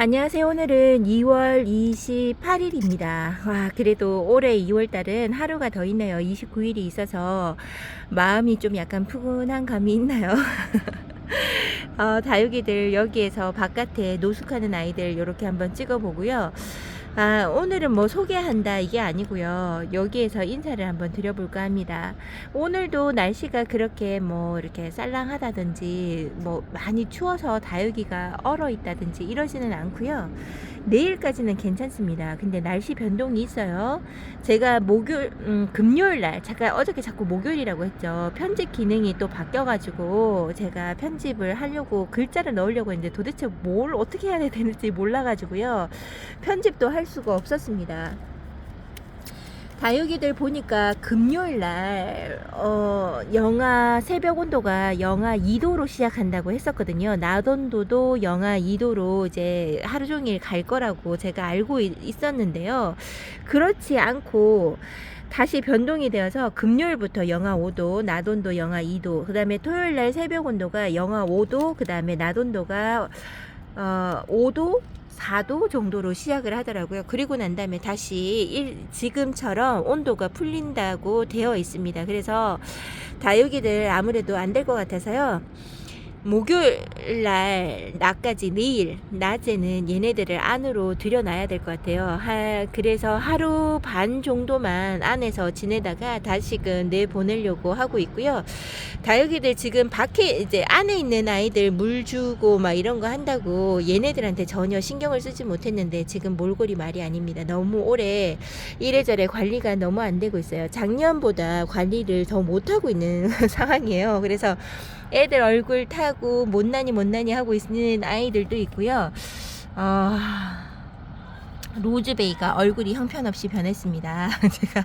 안녕하세요. 오늘은 2월 28일입니다. 와, 그래도 올해 2월 달은 하루가 더 있네요. 29일이 있어서 마음이 좀 약간 푸근한 감이 있나요? 어, 다육이들 여기에서 바깥에 노숙하는 아이들 이렇게 한번 찍어보고요. 아, 오늘은 뭐 소개한다 이게 아니고요. 여기에서 인사를 한번 드려볼까 합니다. 오늘도 날씨가 그렇게 뭐 이렇게 쌀랑하다든지 뭐 많이 추워서 다육이가 얼어 있다든지 이러지는 않고요. 내일까지는 괜찮습니다. 근데 날씨 변동이 있어요. 제가 목요일, 음, 금요일 날, 잠깐 어저께 자꾸 목요일이라고 했죠. 편집 기능이 또 바뀌어가지고 제가 편집을 하려고 글자를 넣으려고 했는데 도대체 뭘 어떻게 해야 되는지 몰라가지고요. 편집도 할 수가 없었습니다. 다육이들 보니까 금요일 날, 어, 영하 새벽 온도가 영하 2도로 시작한다고 했었거든요. 낮 온도도 영하 2도로 이제 하루 종일 갈 거라고 제가 알고 있- 있었는데요. 그렇지 않고, 다시 변동이 되어서 금요일부터 영하 5도, 낮 온도 영하 2도, 그 다음에 토요일 날 새벽 온도가 영하 5도, 그 다음에 낮 온도가 어, 5도, 4도 정도로 시작을 하더라고요. 그리고 난 다음에 다시 일, 지금처럼 온도가 풀린다고 되어 있습니다. 그래서 다육이들 아무래도 안 될 것 같아서요. 목요일 날 낮까지 내일 낮에는 얘네들을 안으로 들여놔야 될 것 같아요. 하, 그래서 하루 반 정도만 안에서 지내다가 다시금 내 보내려고 하고 있고요. 다육이들 지금 밖에 이제 안에 있는 아이들 물 주고 막 이런 거 한다고 얘네들한테 전혀 신경을 쓰지 못했는데 지금 몰골이 말이 아닙니다. 너무 오래 이래저래 관리가 너무 안 되고 있어요. 작년보다 관리를 더 못하고 있는 상황이에요. 그래서 애들 얼굴 타고 못난이 못난이 하고 있는 아이들도 있고요. 어, 로즈베이가 얼굴이 형편없이 변했습니다. 제가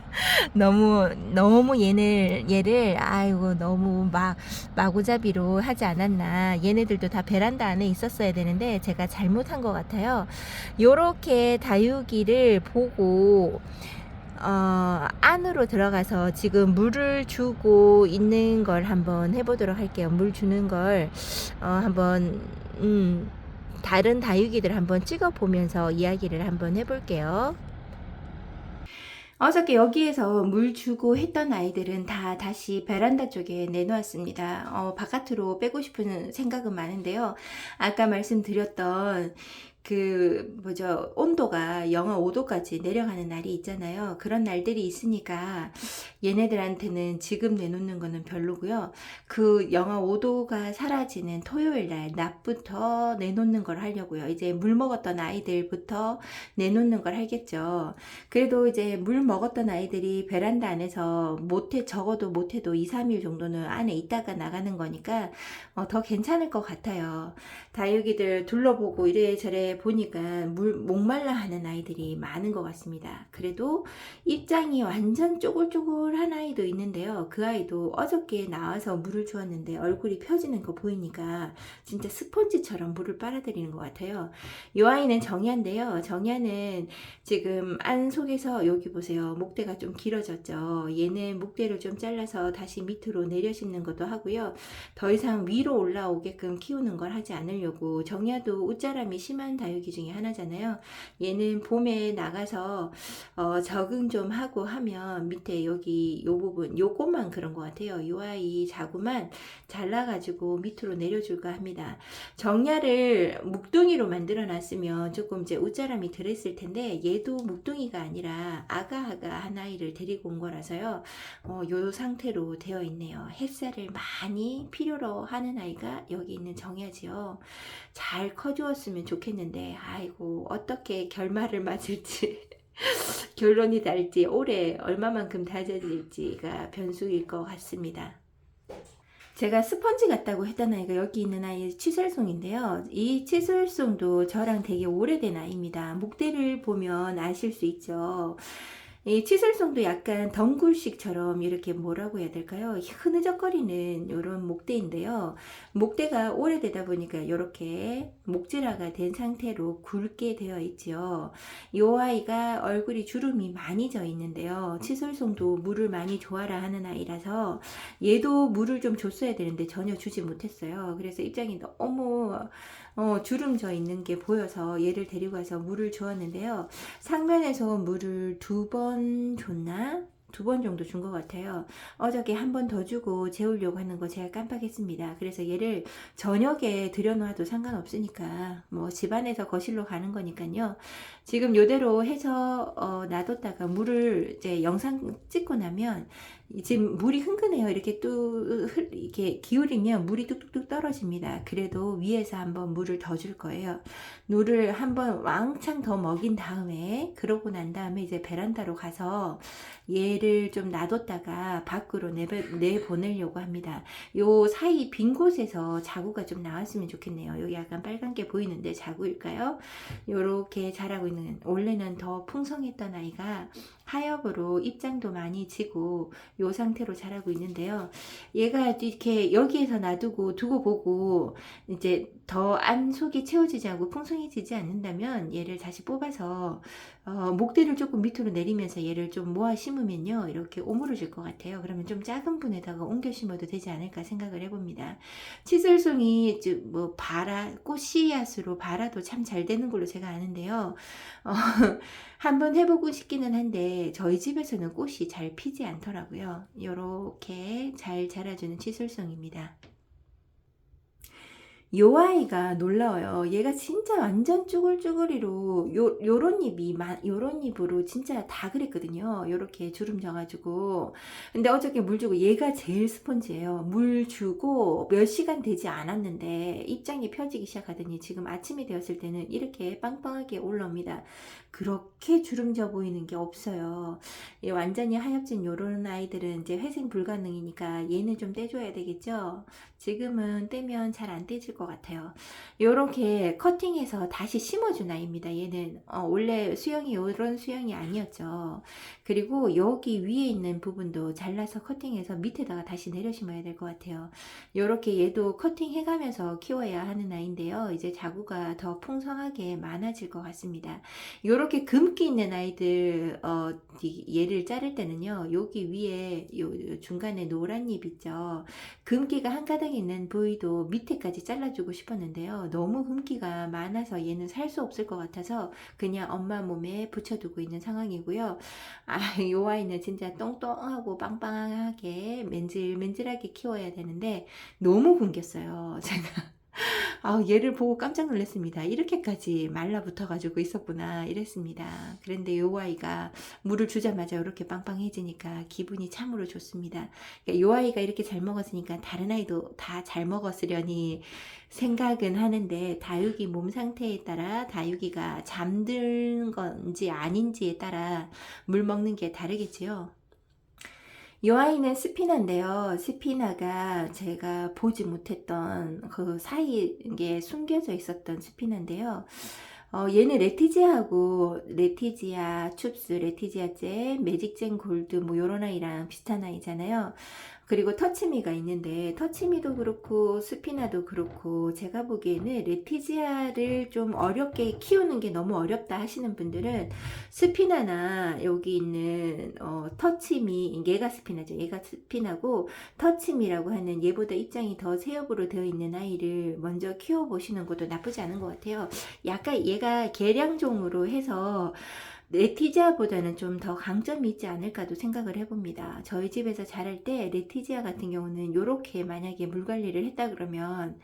너무 너무 얘를 얘를 아이고 너무 막 마구잡이로 하지 않았나. 얘네들도 다 베란다 안에 있었어야 되는데 제가 잘못한 것 같아요. 요렇게 다육이를 보고 어, 안으로 들어가서 지금 물을 주고 있는 걸 한번 해보도록 할게요. 물 주는 걸 어, 한번 음, 다른 다육이들 한번 찍어 보면서 이야기를 한번 해볼게요. 어저께 여기에서 물 주고 했던 아이들은 다 다시 베란다 쪽에 내놓았습니다. 어, 바깥으로 빼고 싶은 생각은 많은데요. 아까 말씀드렸던 그 뭐죠 온도가 영하 5도까지 내려가는 날이 있잖아요. 그런 날들이 있으니까 얘네들한테는 지금 내놓는 거는 별로고요. 그 영하 5도가 사라지는 토요일 날 낮부터 내놓는 걸 하려고요. 이제 물 먹었던 아이들부터 내놓는 걸 하겠죠. 그래도 이제 물 먹었던 아이들이 베란다 안에서 못해 적어도 못해도 2, 3일 정도는 안에 있다가 나가는 거니까 어, 더 괜찮을 것 같아요. 다육이들 둘러보고 이래저래 보니까 물 목말라 하는 아이들이 많은 것 같습니다. 그래도 입장이 완전 쪼글쪼글한 아이도 있는데요. 그 아이도 어저께 나와서 물을 주었는데 얼굴이 펴지는 거 보이니까 진짜 스펀지처럼 물을 빨아들이는 것 같아요. 이 아이는 정야인데요. 정야는 지금 안 속에서 여기 보세요. 목대가 좀 길어졌죠. 얘는 목대를 좀 잘라서 다시 밑으로 내려 심는 것도 하고요. 더 이상 위로 올라오게끔 키우는 걸 하지 않으려고 정야도 웃자람이 심한 다육이 중에 하나잖아요. 얘는 봄에 나가서 어, 적응 좀 하고 하면 밑에 여기 요 부분 요것만 그런 것 같아요. 요 아이 자구만 잘라가지고 밑으로 내려줄까 합니다. 정야를 묵둥이로 만들어 놨으면 조금 이제 웃자람이 들었을 텐데 얘도 묵둥이가 아니라 아가아가 한 아이를 데리고 온 거라서요. 어, 요 상태로 되어 있네요. 햇살을 많이 필요로 하는 아이가 여기 있는 정야지요. 잘 커주었으면 좋겠는데 아이고 어떻게 결말을 맞을지 결론이 날지 올해 얼마만큼 다져질지가 변수일 것 같습니다. 제가 스펀지 같다고 했던 아이가 여기 있는 아이 치설송인데요. 이 치설송도 저랑 되게 오래된 아이입니다. 목대를 보면 아실 수 있죠. 이 치설송도 약간 덩굴식처럼 이렇게 뭐라고 해야 될까요? 흐느적거리는 이런 목대인데요. 목대가 오래되다 보니까 이렇게 목질화가 된 상태로 굵게 되어 있지요. 이 아이가 얼굴이 주름이 많이 져 있는데요. 치설송도 물을 많이 좋아라 하는 아이라서 얘도 물을 좀 줬어야 되는데 전혀 주지 못했어요. 그래서 입장이 너무 어, 주름 져 있는 게 보여서 얘를 데리고 가서 물을 주었는데요. 상면에서 물을 두 번 줬나? 두 번 정도 준 것 같아요. 어저께 한 번 더 주고 재우려고 하는 거 제가 깜빡했습니다. 그래서 얘를 저녁에 들여놔도 상관없으니까 뭐 집안에서 거실로 가는 거니까요. 지금 요대로 해서 어, 놔뒀다가 물을 이제 영상 찍고 나면 지금 물이 흥건해요. 이렇게 뚝 이렇게 기울이면 물이 뚝뚝뚝 떨어집니다. 그래도 위에서 한번 물을 더 줄 거예요. 물을 한번 왕창 더 먹인 다음에 그러고 난 다음에 이제 베란다로 가서 얘를 좀 놔뒀다가 밖으로 내보, 내보내려고 합니다. 요 사이 빈 곳에서 자구가 좀 나왔으면 좋겠네요. 여기 약간 빨간 게 보이는데 자구일까요? 요렇게 자라고 있는 원래는 더 풍성했던 아이가 하엽으로 입장도 많이 지고 요 상태로 자라고 있는데요. 얘가 이렇게 여기에서 놔두고 두고 보고 이제 더 안 속이 채워지지 않고 풍성해지지 않는다면 얘를 다시 뽑아서 어, 목대를 조금 밑으로 내리면서 얘를 좀 모아 심으면요 이렇게 오므러질 것 같아요. 그러면 좀 작은 분에다가 옮겨 심어도 되지 않을까 생각을 해봅니다. 치설송이 뭐 바라 꽃씨앗으로 바라도 참 잘 되는 걸로 제가 아는데요. 어, 한번 해보고 싶기는 한데 저희 집에서는 꽃이 잘 피지 않더라고요. 이렇게 잘 자라주는 치설송입니다. 요 아이가 놀라워요. 얘가 진짜 완전 쭈글쭈글이로 요 요런 잎이 요런 잎으로 진짜 다 그랬거든요. 요렇게 주름 져가지고 근데 어저께 물 주고 얘가 제일 스펀지예요. 물 주고 몇 시간 되지 않았는데 입장이 펴지기 시작하더니 지금 아침이 되었을 때는 이렇게 빵빵하게 올라옵니다. 그렇게 주름져 보이는 게 없어요. 완전히 하엽진 요런 아이들은 이제 회생 불가능이니까 얘는 좀 떼줘야 되겠죠. 지금은 떼면 잘 안 떼질 것 같아요. 요렇게 커팅해서 다시 심어준 아이입니다. 얘는 어, 원래 수영이 요런 수영이 아니었죠. 그리고 여기 위에 있는 부분도 잘라서 커팅해서 밑에다가 다시 내려 심어야 될 것 같아요. 요렇게 얘도 커팅해가면서 키워야 하는 아이인데요. 이제 자구가 더 풍성하게 많아질 것 같습니다. 요런 이렇게 금기 있는 아이들 어, 얘를 자를 때는요 여기 위에 요 중간에 노란 잎 있죠 금기가 한 가닥 있는 부위도 밑에까지 잘라 주고 싶었는데요. 너무 금기가 많아서 얘는 살 수 없을 것 같아서 그냥 엄마 몸에 붙여두고 있는 상황이고요. 아 이 아이는 진짜 똥똥하고 빵빵하게 맨질맨질하게 키워야 되는데 너무 굶겼어요. 제가 아, 얘를 보고 깜짝 놀랐습니다. 이렇게까지 말라붙어 가지고 있었구나 이랬습니다. 그런데 요 아이가 물을 주자마자 이렇게 빵빵해지니까 기분이 참으로 좋습니다. 그러니까 요 아이가 이렇게 잘 먹었으니까 다른 아이도 다 잘 먹었으려니 생각은 하는데 다육이 몸 상태에 따라 다육이가 잠든 건지 아닌지에 따라 물 먹는 게 다르겠지요. 이 아이는 스피나인데요. 스피나가 제가 보지 못했던 그 사이에 숨겨져 있었던 스피나인데요. 어, 얘는 레티지아하고 레티지아 춥스, 레티지아 잼, 매직잼 골드 뭐 요런 아이랑 비슷한 아이잖아요. 그리고 터치미가 있는데 터치미도 그렇고 스피나도 그렇고 제가 보기에는 레티지아를 좀 어렵게 키우는 게 너무 어렵다 하시는 분들은 스피나나 여기 있는 어, 터치미 얘가 스피나죠. 얘가 스피나고 터치미라고 하는 얘보다 입장이 더 세엽으로 되어 있는 아이를 먼저 키워보시는 것도 나쁘지 않은 것 같아요. 약간 얘가 개량종으로 해서 레티지아보다는 좀 더 강점이 있지 않을까도 생각을 해봅니다. 저희 집에서 자랄 때 레티지아 같은 경우는 이렇게 만약에 물 관리를 했다 그러면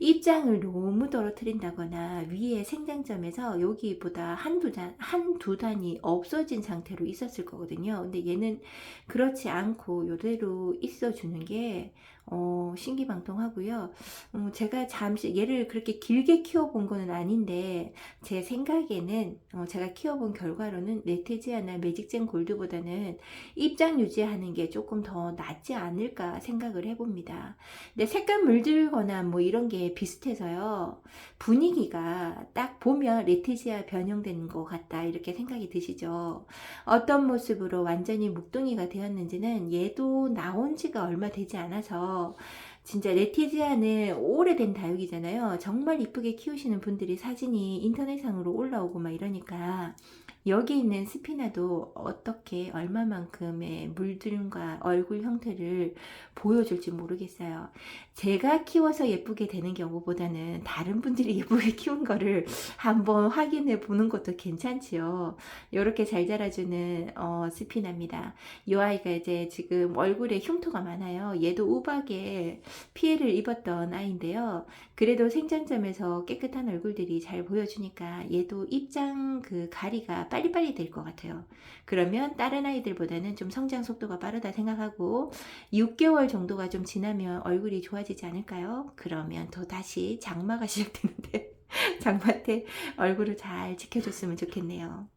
입장을 너무 떨어뜨린다거나 위에 생장점에서 여기보다 한두 단, 한두 단이 없어진 상태로 있었을 거거든요. 근데 얘는 그렇지 않고 이대로 있어주는 게 어, 신기방통하고요. 음, 제가 잠시 얘를 그렇게 길게 키워본 거는 아닌데 제 생각에는 어, 제가 키워본 결과로는 레테지아나 매직젠 골드보다는 입장 유지하는 게 조금 더 낫지 않을까 생각을 해봅니다. 근데 색깔 물들거나 뭐 이런 게 비슷해서요. 분위기가 딱 보면 레티지아 변형된 것 같다 이렇게 생각이 드시죠. 어떤 모습으로 완전히 묵둥이가 되었는지는 얘도 나온 지가 얼마 되지 않아서 진짜 레티지아는 오래된 다육이잖아요. 정말 이쁘게 키우시는 분들이 사진이 인터넷상으로 올라오고 막 이러니까 여기 있는 스피나도 어떻게 얼마만큼의 물들과 얼굴 형태를 보여줄지 모르겠어요. 제가 키워서 예쁘게 되는 경우보다는 다른 분들이 예쁘게 키운 거를 한번 확인해 보는 것도 괜찮지요. 이렇게 잘 자라주는 어, 스피나입니다. 이 아이가 이제 지금 얼굴에 흉터가 많아요. 얘도 우박에 피해를 입었던 아이인데요. 그래도 생장점에서 깨끗한 얼굴들이 잘 보여주니까 얘도 입장 그 가리가 빨리빨리 될 것 같아요. 그러면 다른 아이들보다는 좀 성장 속도가 빠르다 생각하고 6개월 정도가 좀 지나면 얼굴이 좋아지지 않을까요? 그러면 또 다시 장마가 시작되는데 장마 때 얼굴을 잘 지켜줬으면 좋겠네요.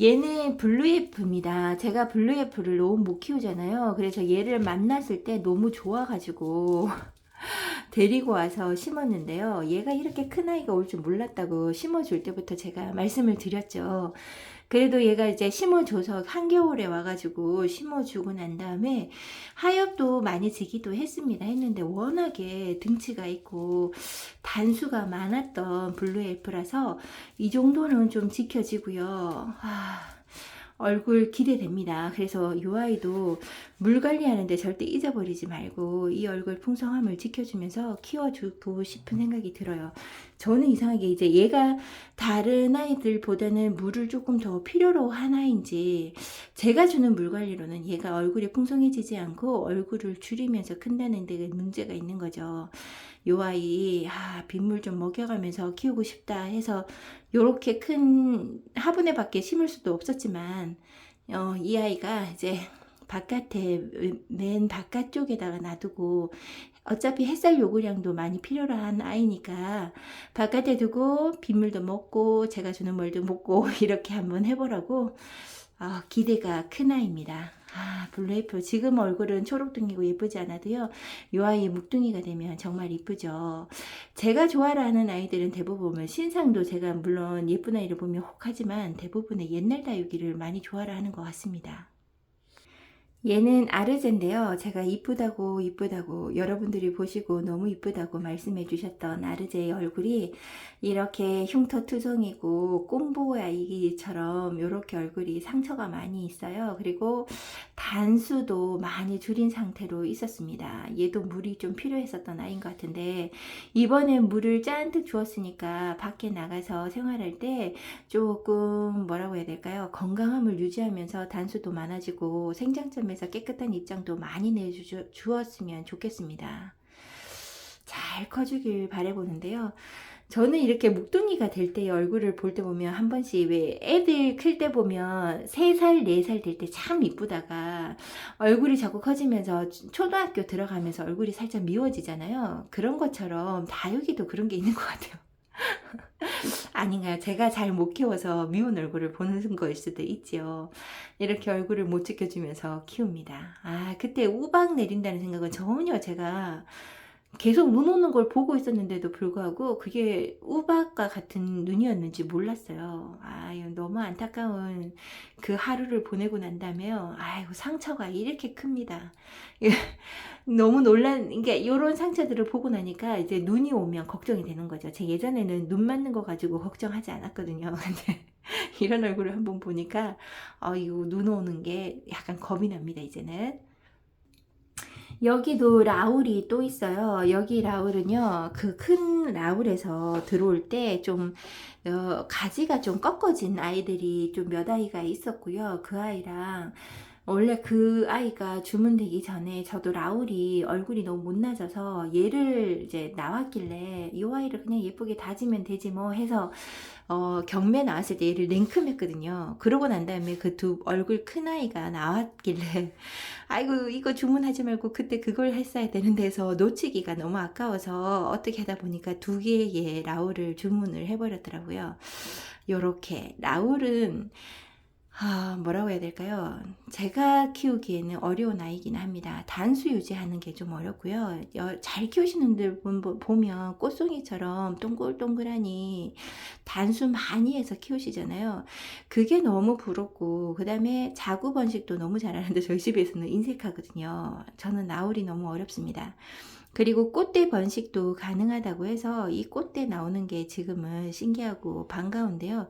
얘는 블루예프입니다. 제가 블루예프를 너무 못 키우잖아요. 그래서 얘를 만났을 때 너무 좋아가지고 데리고 와서 심었는데요. 얘가 이렇게 큰 아이가 올 줄 몰랐다고 심어줄 때부터 제가 말씀을 드렸죠. 그래도 얘가 이제 심어줘서 한겨울에 와가지고 심어주고 난 다음에 하엽도 많이 지기도 했습니다. 했는데 워낙에 등치가 있고 단수가 많았던 블루 엘프라서 이 정도는 좀 지켜지고요. 아, 얼굴 기대됩니다. 그래서 이 아이도 물 관리하는데 절대 잊어버리지 말고 이 얼굴 풍성함을 지켜주면서 키워주고 싶은 생각이 들어요. 저는 이상하게 이제 얘가 다른 아이들보다는 물을 조금 더 필요로 한 아이인지 제가 주는 물 관리로는 얘가 얼굴이 풍성해지지 않고 얼굴을 줄이면서 큰다는 데 문제가 있는 거죠. 요 아이 아, 빗물 좀 먹여가면서 키우고 싶다 해서 요렇게 큰 화분에 밖에 심을 수도 없었지만 어, 이 아이가 이제 바깥에 맨 바깥쪽에다가 놔두고 어차피 햇살 요구량도 많이 필요로 한 아이니까 바깥에 두고 빗물도 먹고 제가 주는 물도 먹고 이렇게 한번 해보라고 어, 기대가 큰 아이입니다. 아, 블루애플. 지금 얼굴은 초록둥이고 예쁘지 않아도요. 이 아이 묵둥이가 되면 정말 이쁘죠. 제가 좋아하는 아이들은 대부분 신상도 제가 물론 예쁜 아이를 보면 혹하지만 대부분의 옛날 다육이를 많이 좋아하는 것 같습니다. 얘는 아르제인데요. 제가 이쁘다고 이쁘다고 여러분들이 보시고 너무 이쁘다고 말씀해 주셨던 아르제의 얼굴이 이렇게 흉터 투성이고 꼼보아이처럼 이렇게 얼굴이 상처가 많이 있어요. 그리고 단수도 많이 줄인 상태로 있었습니다. 얘도 물이 좀 필요했었던 아이인 것 같은데 이번에 물을 잔뜩 주었으니까 밖에 나가서 생활할 때 조금 뭐라고 해야 될까요? 건강함을 유지하면서 단수도 많아지고 생장점에 서 깨끗한 입장도 많이 내주었으면 좋겠습니다. 잘 커주길 바라보는데요. 저는 이렇게 묵둥이가 될 때의 얼굴을 볼 때 보면 한 번씩 왜 애들 클 때 보면 3살, 4살 될 때 참 이쁘다가 얼굴이 자꾸 커지면서 초등학교 들어가면서 얼굴이 살짝 미워지잖아요. 그런 것처럼 다육이도 그런 게 있는 것 같아요. 아닌가요? 제가 잘 못 키워서 미운 얼굴을 보는 거일 수도 있지요. 이렇게 얼굴을 못 지켜주면서 키웁니다. 아, 그때 우박 내린다는 생각은 전혀 제가 계속 눈 오는 걸 보고 있었는데도 불구하고 그게 우박과 같은 눈이었는지 몰랐어요. 아유, 너무 안타까운 그 하루를 보내고 난 다음에 아이고, 상처가 이렇게 큽니다. 너무 놀란, 그러니까 이런 상처들을 보고 나니까 이제 눈이 오면 걱정이 되는 거죠. 제 예전에는 눈 맞는 거 가지고 걱정하지 않았거든요. 근데 이런 얼굴을 한번 보니까, 어, 이거 눈 오는 게 약간 겁이 납니다, 이제는. 여기도 라울이 또 있어요. 여기 라울은요, 그 큰 라울에서 들어올 때 좀, 어, 가지가 좀 꺾어진 아이들이 좀 몇 아이가 있었고요. 그 아이랑, 원래 그 아이가 주문되기 전에 저도 라울이 얼굴이 너무 못나져서 얘를 이제 나왔길래 이 아이를 그냥 예쁘게 다지면 되지 뭐 해서 어, 경매 나왔을 때 얘를 냉큼했거든요. 그러고 난 다음에 그 두 얼굴 큰 아이가 나왔길래 아이고 이거 주문하지 말고 그때 그걸 했어야 되는데서 놓치기가 너무 아까워서 어떻게 하다 보니까 두 개의 라울을 주문을 해버렸더라고요. 요렇게 라울은 아, 뭐라고 해야 될까요? 제가 키우기에는 어려운 아이긴 합니다. 단수 유지하는 게 좀 어렵고요. 여, 잘 키우시는 분들 보면 꽃송이처럼 동글동글하니 단수 많이 해서 키우시잖아요. 그게 너무 부럽고, 그 다음에 자구 번식도 너무 잘하는데 저희 집에서는 인색하거든요. 저는 나울이 너무 어렵습니다. 그리고 꽃대 번식도 가능하다고 해서 이 꽃대 나오는 게 지금은 신기하고 반가운데요.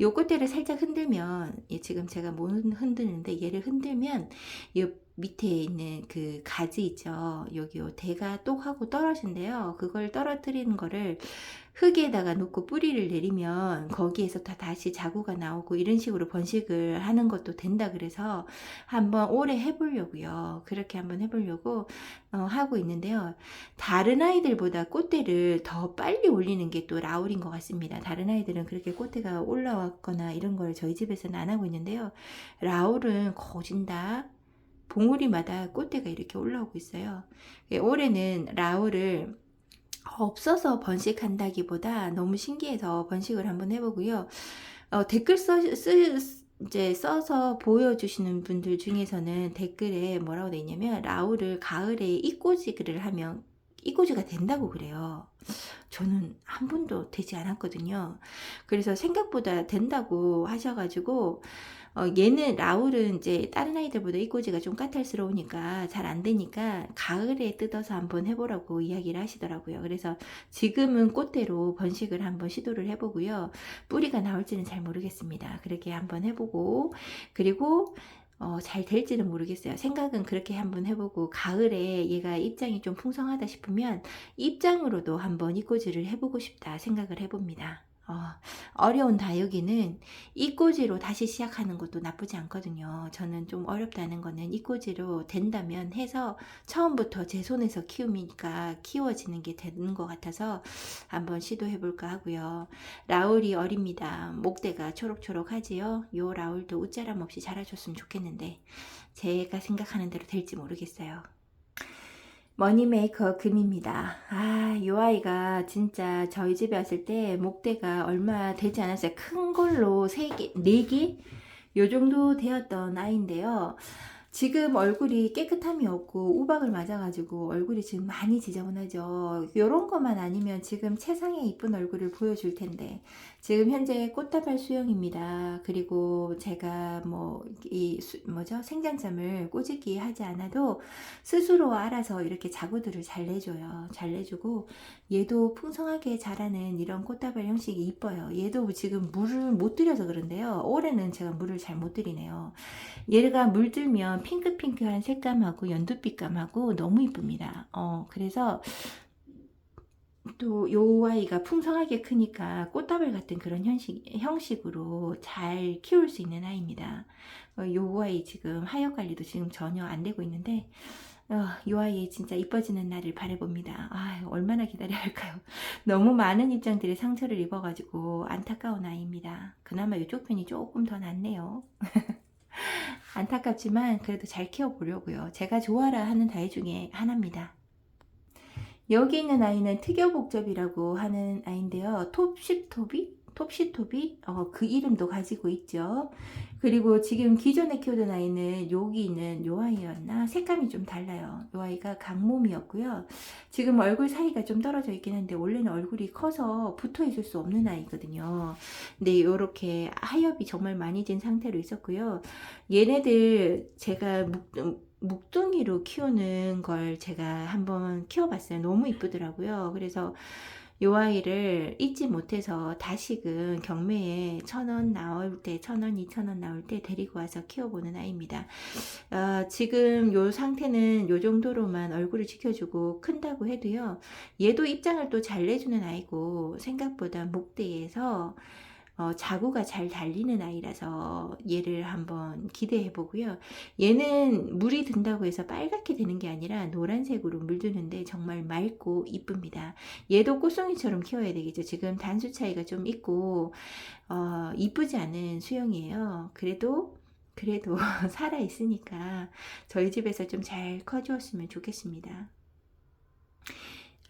요 꽃대를 살짝 흔들면 예, 지금 제가 못 흔드는데 얘를 흔들면 이 밑에 있는 그 가지 있죠. 여기 요 대가 똑 하고 떨어진대요. 그걸 떨어뜨리는 거를 흙에다가 놓고 뿌리를 내리면 거기에서 다 다시 자구가 나오고 이런 식으로 번식을 하는 것도 된다 그래서 한번 오래 해보려고요. 그렇게 한번 해보려고 어, 하고 있는데요. 다른 아이들보다 꽃대를 더 빨리 올리는 게 또 라울인 것 같습니다. 다른 아이들은 그렇게 꽃대가 올라왔거나 이런 걸 저희 집에서는 안 하고 있는데요. 라울은 거진다. 봉우리마다 꽃대가 이렇게 올라오고 있어요. 예, 올해는 라울을 없어서 번식한다기보다 너무 신기해서 번식을 한번 해보고요. 어, 댓글 써, 쓰, 이제 써서 보여주시는 분들 중에서는 댓글에 뭐라고 돼 있냐면 라울을 가을에 이꼬지를 하면 이꼬지가 된다고 그래요. 저는 한 번도 되지 않았거든요. 그래서 생각보다 된다고 하셔가지고 어, 얘는 라울은 이제 다른 아이들보다 이꼬지가 좀 까탈스러우니까 잘 안 되니까 가을에 뜯어서 한번 해보라고 이야기를 하시더라고요. 그래서 지금은 꽃대로 번식을 한번 시도를 해보고요. 뿌리가 나올지는 잘 모르겠습니다. 그렇게 한번 해보고 그리고 어, 잘 될지는 모르겠어요. 생각은 그렇게 한번 해보고 가을에 얘가 입장이 좀 풍성하다 싶으면 입장으로도 한번 이꼬지를 해보고 싶다 생각을 해봅니다. 어, 려운 다육이는 이꼬지로 다시 시작하는 것도 나쁘지 않거든요. 저는 좀 어렵다는 거는 이꼬지로 된다면 해서 처음부터 제 손에서 키우니까 키워지는 게 되는 것 같아서 한번 시도해 볼까 하고요. 라울이 어립니다. 목대가 초록초록하지요. 요 라울도 웃자람 없이 자라줬으면 좋겠는데 제가 생각하는 대로 될지 모르겠어요. 머니메이커 금입니다. 아, 이 아이가 진짜 저희 집에 왔을 때 목대가 얼마 되지 않았어요. 큰 걸로 3개, 4개? 요 정도 되었던 아이인데요. 지금 얼굴이 깨끗함이 없고 우박을 맞아가지고 얼굴이 지금 많이 지저분하죠. 이런 것만 아니면 지금 최상의 이쁜 얼굴을 보여줄 텐데 지금 현재 꽃다발 수영입니다. 그리고 제가 뭐 이 뭐죠 생장점을 꼬집기 하지 않아도 스스로 알아서 이렇게 자구들을 잘 내줘요. 잘 내주고 얘도 풍성하게 자라는 이런 꽃다발 형식이 이뻐요. 얘도 지금 물을 못 들여서 그런데요. 올해는 제가 물을 잘 못 들이네요. 얘가 물 들면 핑크핑크한 색감하고 연두빛감하고 너무 이쁩니다. 어, 그래서 또 요 아이가 풍성하게 크니까 꽃다발 같은 그런 형식, 형식으로 잘 키울 수 있는 아이입니다. 어, 요 아이 지금 하역 관리도 지금 전혀 안 되고 있는데 어, 이 아이 진짜 이뻐지는 날을 바라봅니다. 아, 얼마나 기다려야 할까요? 너무 많은 입장들이 상처를 입어가지고 안타까운 아이입니다. 그나마 이쪽 편이 조금 더 낫네요. 안타깝지만 그래도 잘 키워보려고요. 제가 좋아라 하는 다이 중에 하나입니다. 여기 있는 아이는 특여복접이라고 하는 아이인데요. 톱시톱이 톱시톱이 어, 그 이름도 가지고 있죠. 그리고 지금 기존에 키우던 아이는 여기 있는 요 아이였나 색감이 좀 달라요. 요 아이가 강몸이었고요. 지금 얼굴 사이가 좀 떨어져 있긴 한데 원래는 얼굴이 커서 붙어 있을 수 없는 아이거든요. 근데 이렇게 하엽이 정말 많이 진 상태로 있었고요. 얘네들 제가 묵, 묵둥이로 키우는 걸 제가 한번 키워봤어요. 너무 이쁘더라고요. 그래서 요 아이를 잊지 못해서 다시금 경매에 천 원 나올 때, 천 원, 이천 원 나올 때 데리고 와서 키워보는 아이입니다. 어, 지금 요 상태는 요 정도로만 얼굴을 지켜주고 큰다고 해도요. 얘도 입장을 또 잘 내주는 아이고 생각보다 목대에서 어, 자구가 잘 달리는 아이라서 얘를 한번 기대해 보고요. 얘는 물이 든다고 해서 빨갛게 되는 게 아니라 노란색으로 물드는데 정말 맑고 이쁩니다. 얘도 꽃송이처럼 키워야 되겠죠. 지금 단수 차이가 좀 있고 어, 이쁘지 않은 수영이에요. 그래도 그래도 살아 있으니까 저희 집에서 좀 잘 커주었으면 좋겠습니다.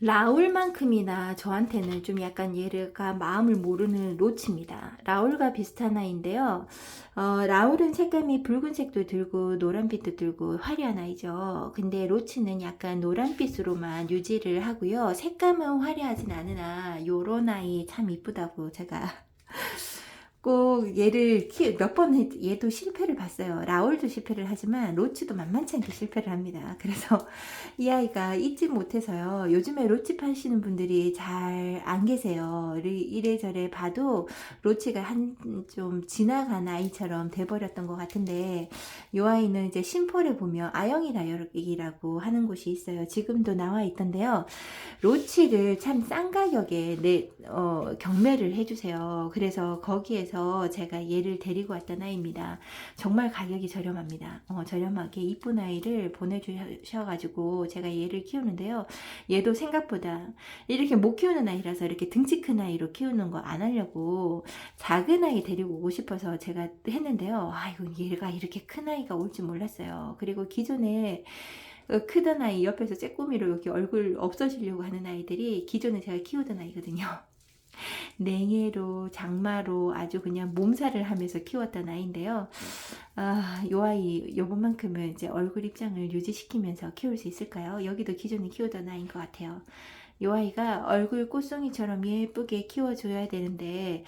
라울만큼이나 저한테는 좀 약간 얘가 마음을 모르는 로치입니다. 라울과 비슷한 아이인데요. 어, 라울은 색감이 붉은색도 들고 노란빛도 들고 화려한 아이죠. 근데 로치는 약간 노란빛으로만 유지를 하고요. 색감은 화려하진 않으나 요런 아이 참 이쁘다고 제가 꼭 얘를 몇 번 얘도 실패를 봤어요. 라울도 실패를 하지만 로치도 만만치 않게 실패를 합니다. 그래서 이 아이가 잊지 못해서요. 요즘에 로치 파시는 분들이 잘 안 계세요. 이래- 이래저래 봐도 로치가 한 좀 지나간 아이처럼 돼버렸던 것 같은데 이 아이는 이제 심폴에 보면 아영이 다육이라고 하는 곳이 있어요. 지금도 나와 있던데요. 로치를 참 싼 가격에 내, 어, 경매를 해주세요. 그래서 거기에서 제가 얘를 데리고 왔던 아이입니다. 정말 가격이 저렴합니다. 어, 저렴하게 이쁜 아이를 보내주셔가지고 제가 얘를 키우는데요. 얘도 생각보다 이렇게 못 키우는 아이라서 이렇게 등치 큰 아이로 키우는 거 안 하려고 작은 아이 데리고 오고 싶어서 제가 했는데요. 아이고, 얘가 이렇게 큰 아이가 올 줄 몰랐어요. 그리고 기존에 어, 크던 아이 옆에서 쬐꾸미로 이렇게 얼굴 없어지려고 하는 아이들이 기존에 제가 키우던 아이거든요. 냉해로 장마로 아주 그냥 몸살을 하면서 키웠던 아이인데요. 아, 요 아이 요번만큼은 이제 얼굴 입장을 유지시키면서 키울 수 있을까요? 여기도 기존에 키우던 아이인 것 같아요. 요 아이가 얼굴 꽃송이처럼 예쁘게 키워줘야 되는데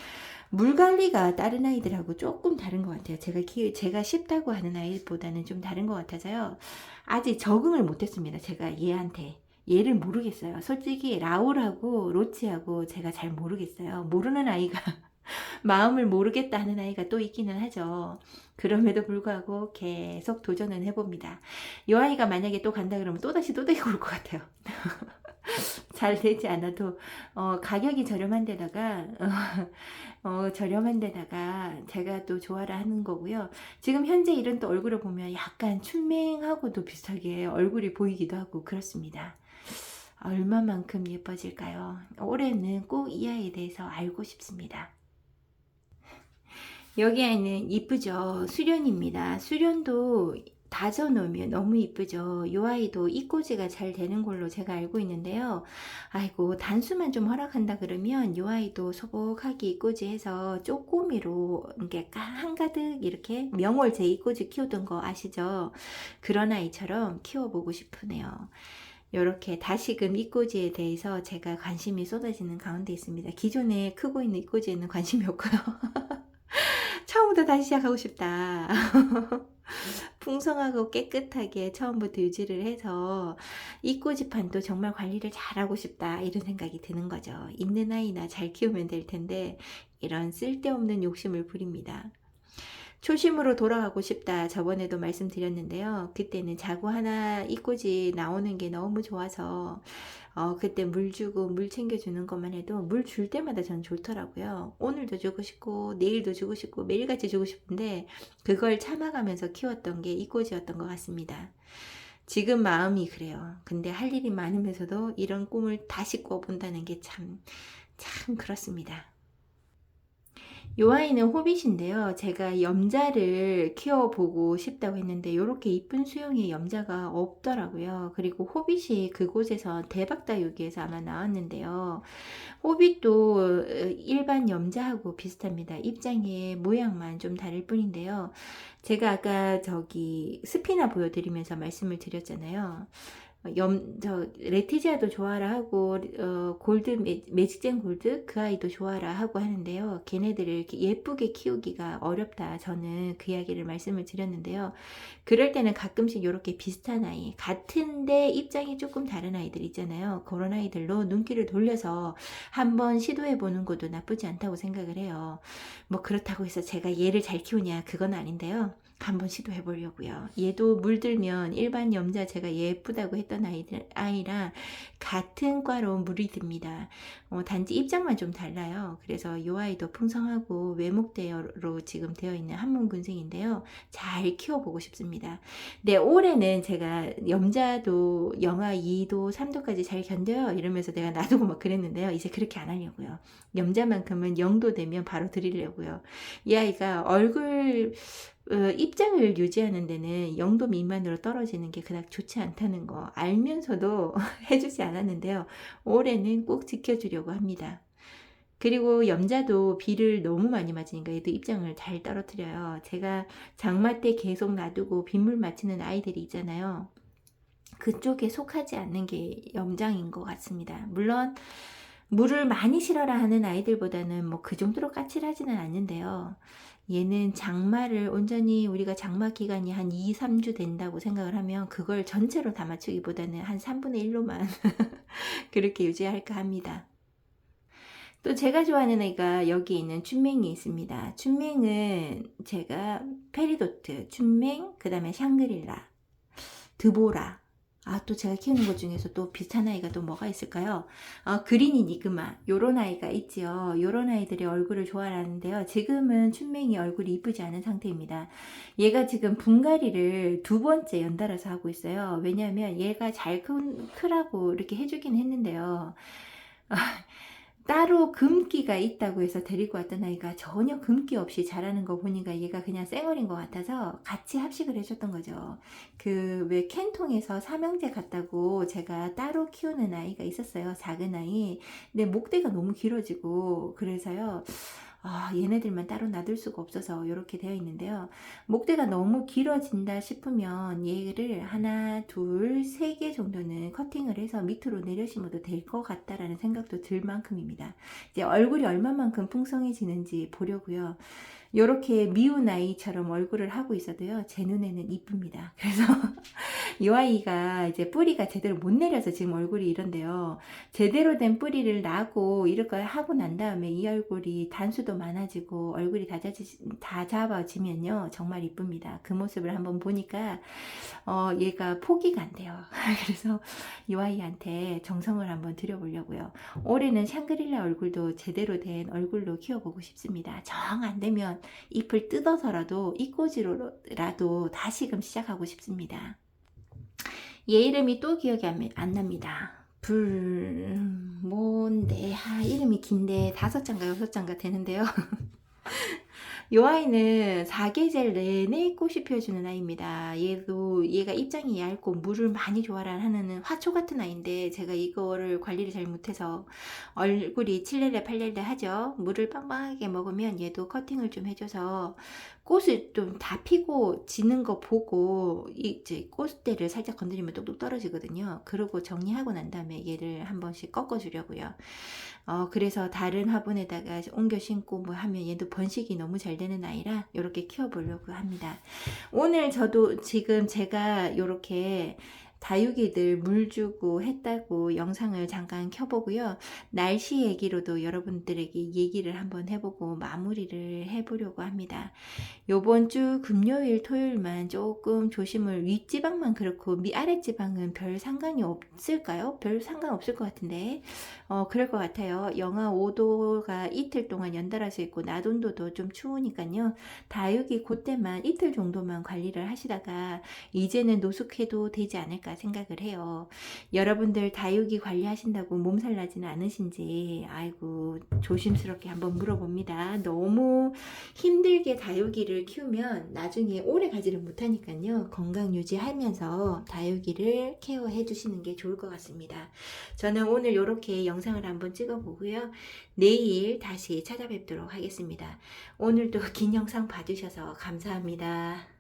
물 관리가 다른 아이들하고 조금 다른 것 같아요. 제가 키 제가 쉽다고 하는 아이보다는 좀 다른 것 같아서요. 아직 적응을 못했습니다. 제가 얘한테 얘를 모르겠어요. 솔직히 라울하고 로치하고 제가 잘 모르겠어요. 모르는 아이가 마음을 모르겠다 하는 아이가 또 있기는 하죠. 그럼에도 불구하고 계속 도전은 해봅니다. 이 아이가 만약에 또 간다 그러면 또다시 또 데리고 올 것 같아요. 잘 되지 않아도 어, 가격이 저렴한 데다가 어, 어, 저렴한 데다가 제가 또 좋아라 하는 거고요. 지금 현재 이런 또 얼굴을 보면 약간 춘맹하고도 비슷하게 얼굴이 보이기도 하고 그렇습니다. 얼마만큼 예뻐질까요? 올해는 꼭 이 아이에 대해서 알고 싶습니다. 여기 아이는 이쁘죠? 수련입니다. 수련도 다져 놓으면 너무 이쁘죠. 이 아이도 이꼬지가 잘 되는 걸로 제가 알고 있는데요. 아이고 단수만 좀 허락한다 그러면 이 아이도 소복하게 이꼬지 해서 쪼꼬미로 이렇게 한가득 이렇게 명월 제 이꼬지 키우던 거 아시죠? 그런 아이처럼 키워보고 싶으네요. 이렇게 다시금 이꼬지에 대해서 제가 관심이 쏟아지는 가운데 있습니다. 기존에 크고 있는 이꼬지에는 관심이 없고요. 처음부터 다시 시작하고 싶다. 풍성하고 깨끗하게 처음부터 유지를 해서 이 꼬지판도 정말 관리를 잘하고 싶다 이런 생각이 드는 거죠. 있는 아이나 잘 키우면 될 텐데 이런 쓸데없는 욕심을 부립니다. 초심으로 돌아가고 싶다 저번에도 말씀드렸는데요. 그때는 자구 하나 이꼬지 나오는 게 너무 좋아서 어, 그때 물 주고 물 챙겨주는 것만 해도 물 줄 때마다 전 좋더라고요. 오늘도 주고 싶고 내일도 주고 싶고 매일같이 주고 싶은데 그걸 참아가면서 키웠던 게 이꼬지였던 것 같습니다. 지금 마음이 그래요. 근데 할 일이 많으면서도 이런 꿈을 다시 꿔본다는 게 참, 참 그렇습니다. 요 아이는 호빗인데요. 제가 염자를 키워보고 싶다고 했는데 이렇게 이쁜 수영의 염자가 없더라고요. 그리고 호빗이 그곳에서 대박다육이에서 아마 나왔는데요. 호빗도 일반 염자하고 비슷합니다. 입장의 모양만 좀 다를 뿐인데요. 제가 아까 저기 스피나 보여드리면서 말씀을 드렸잖아요. 염, 저, 레티지아도 좋아라 하고, 어, 골드, 매, 직젠 골드, 그 아이도 좋아라 하고 하는데요. 걔네들을 이렇게 예쁘게 키우기가 어렵다. 저는 그 이야기를 말씀을 드렸는데요. 그럴 때는 가끔씩 이렇게 비슷한 아이, 같은데 입장이 조금 다른 아이들 있잖아요. 그런 아이들로 눈길을 돌려서 한번 시도해 보는 것도 나쁘지 않다고 생각을 해요. 뭐 그렇다고 해서 제가 얘를 잘 키우냐, 그건 아닌데요. 한번 시도해 보려고요. 얘도 물들면 일반 염자 제가 예쁘다고 했던 아이들 아이랑 같은 과로 물이 듭니다. 어, 단지 입장만 좀 달라요. 그래서 이 아이도 풍성하고 외목대로 지금 되어 있는 한문군생인데요. 잘 키워보고 싶습니다. 네, 올해는 제가 염자도 영하 2도, 3도까지 잘 견뎌요. 이러면서 내가 놔두고 막 그랬는데요. 이제 그렇게 안 하려고요. 염자만큼은 0도 되면 바로 드리려고요. 이 아이가 얼굴 어, 입장을 유지하는 데는 0도 미만으로 떨어지는 게 그닥 좋지 않다는 거 알면서도 해주지 않았는데요. 올해는 꼭 지켜주려고 합니다. 그리고 염자도 비를 너무 많이 맞으니까 얘도 입장을 잘 떨어뜨려요. 제가 장마 때 계속 놔두고 빗물 맞히는 아이들이 있잖아요. 그쪽에 속하지 않는 게 염장인 것 같습니다. 물론 물을 많이 실어라 하는 아이들보다는 뭐 그 정도로 까칠하지는 않는데요. 얘는 장마를 온전히 우리가 장마 기간이 한 2, 3주 된다고 생각을 하면 그걸 전체로 다 맞추기보다는 한 3분의 1로만 그렇게 유지할까 합니다. 또 제가 좋아하는 애가 여기 있는 춘맹이 있습니다. 춘맹은 제가 페리도트, 춘맹, 그 다음에 샹그릴라, 드보라. 아, 또 제가 키우는 것 중에서 또 비슷한 아이가 또 뭐가 있을까요? 어, 그린이 니그마. 요런 아이가 있지요. 요런 아이들이 얼굴을 좋아하는데요. 지금은 춘맹이 얼굴이 이쁘지 않은 상태입니다. 얘가 지금 분갈이를 두 번째 연달아서 하고 있어요. 왜냐하면 얘가 잘 큰, 크라고 이렇게 해주긴 했는데요. 아, 따로 금기가 있다고 해서 데리고 왔던 아이가 전혀 금기 없이 자라는 거 보니까 얘가 그냥 쌩얼인 것 같아서 같이 합식을 해줬던 거죠. 그 왜 캔통에서 삼형제 같다고 제가 따로 키우는 아이가 있었어요. 작은 아이. 근데 목대가 너무 길어지고 그래서요. 아, 얘네들만 따로 놔둘 수가 없어서 이렇게 되어 있는데요. 목대가 너무 길어진다 싶으면 얘를 하나, 둘, 세 개 정도는 커팅을 해서 밑으로 내려 심어도 될 것 같다라는 생각도 들 만큼입니다. 이제 얼굴이 얼마만큼 풍성해지는지 보려고요. 이렇게 미운 아이처럼 얼굴을 하고 있어도요, 제 눈에는 이쁩니다. 그래서 이 아이가 이제 뿌리가 제대로 못 내려서 지금 얼굴이 이런데요. 제대로 된 뿌리를 나고 걸 하고 난 다음에 이 얼굴이 단수도 많아지고 얼굴이 다, 자지, 다 잡아지면요, 정말 이쁩니다. 그 모습을 한번 보니까, 어, 얘가 포기가 안 돼요. 그래서 이 아이한테 정성을 한번 들여보려고요. 올해는 샹그릴라 얼굴도 제대로 된 얼굴로 키워보고 싶습니다. 정 안 되면 잎을 뜯어서라도 이꼬지로라도 다시금 시작하고 싶습니다. 얘 이름이 또 기억이 안, 안 납니다. 불 뭔데 아 이름이 긴데 다섯 장가 여섯 장가 되는데요. 이 아이는 사계절 내내 꽃이 피어주는 아이입니다. 얘도 얘가 입장이 얇고 물을 많이 좋아하는 화초 같은 아이인데 제가 이거를 관리를 잘 못해서 얼굴이 칠렐레 팔렐레 하죠. 물을 빵빵하게 먹으면 얘도 커팅을 좀 해줘서 꽃을 좀 다 피고 지는 거 보고 이제 꽃대를 살짝 건드리면 똑똑 떨어지거든요. 그러고 정리하고 난 다음에 얘를 한 번씩 꺾어 주려고요. 어, 그래서 다른 화분에다가 옮겨 심고 뭐 하면 얘도 번식이 너무 잘 되는 아이라 이렇게 키워 보려고 합니다. 오늘 저도 지금 제가 이렇게 다육이들 물 주고 했다고 영상을 잠깐 켜보고요. 날씨 얘기로도 여러분들에게 얘기를 한번 해보고 마무리를 해보려고 합니다. 요번 주 금요일, 토요일만 조금 조심을 윗지방만 그렇고 미 아랫지방은 별 상관이 없을까요? 별 상관 없을 것 같은데 어 그럴 것 같아요. 영하 5도가 이틀 동안 연달아서 있고 낮 온도도 좀 추우니까요. 다육이 그때만 이틀 정도만 관리를 하시다가 이제는 노숙해도 되지 않을까 생각을 해요. 여러분들 다육이 관리하신다고 몸살 나지는 않으신지 아이고 조심스럽게 한번 물어봅니다. 너무 힘들게 다육이를 키우면 나중에 오래 가지를 못하니까요. 건강 유지하면서 다육이를 케어해 주시는 게 좋을 것 같습니다. 저는 오늘 이렇게 영상을 한번 찍어보고요. 내일 다시 찾아뵙도록 하겠습니다. 오늘도 긴 영상 봐주셔서 감사합니다.